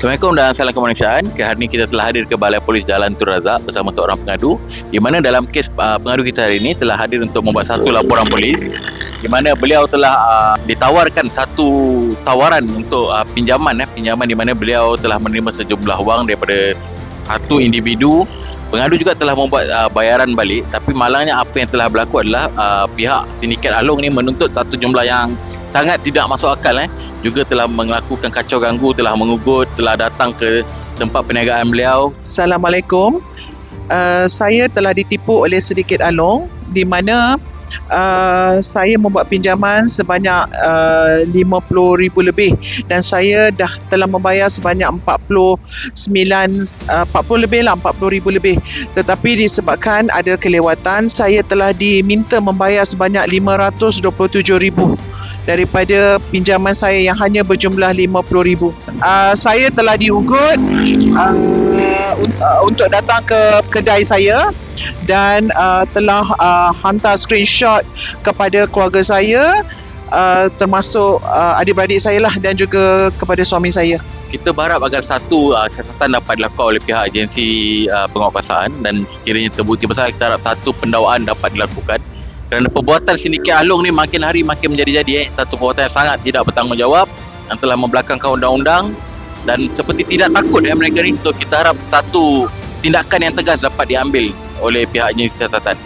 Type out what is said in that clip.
Assalamualaikum dan salam kemanusiaan. Hari ini kita telah hadir ke Balai Polis Jalan Tun Razak bersama seorang pengadu di mana dalam kes uh, pengadu kita hari ini telah hadir untuk membuat satu laporan polis di mana beliau telah uh, ditawarkan satu tawaran untuk uh, pinjaman eh, pinjaman di mana beliau telah menerima sejumlah wang daripada satu individu Pengadu juga telah membuat uh, bayaran balik tapi malangnya apa yang telah berlaku adalah uh, pihak sindiket Along ni menuntut satu jumlah yang sangat tidak masuk akal eh juga telah melakukan kacau ganggu telah mengugut telah datang ke tempat perniagaan beliau Assalamualaikum. Uh, saya telah ditipu oleh sedikit Along di mana uh, saya membuat pinjaman sebanyak uh, RM50,000 lebih dan saya dah telah membayar sebanyak 49 uh, 40 lebih lah 40,000 lebih. Tetapi disebabkan ada kelewatan saya telah diminta membayar sebanyak 527,000 daripada pinjaman saya yang hanya berjumlah RM50,000. Uh, saya telah diugut uh, un- uh, untuk datang ke kedai saya dan uh, telah uh, hantar screenshot kepada keluarga saya uh, termasuk uh, adik-beradik saya lah dan juga kepada suami saya. kita berharap agar satu uh, catatan dapat dilakukan oleh pihak agensi uh, penguatkuasaan dan sekiranya terbukti besar kita harap satu pendakwaan dapat dilakukan kerana perbuatan sindiket Along ni makin hari makin menjadi-jadi eh. satu perbuatan yang sangat tidak bertanggungjawab yang telah membelakangkan undang-undang dan seperti tidak takut eh, mereka ni so kita harap satu tindakan yang tegas dapat diambil oleh pihak agensi catatan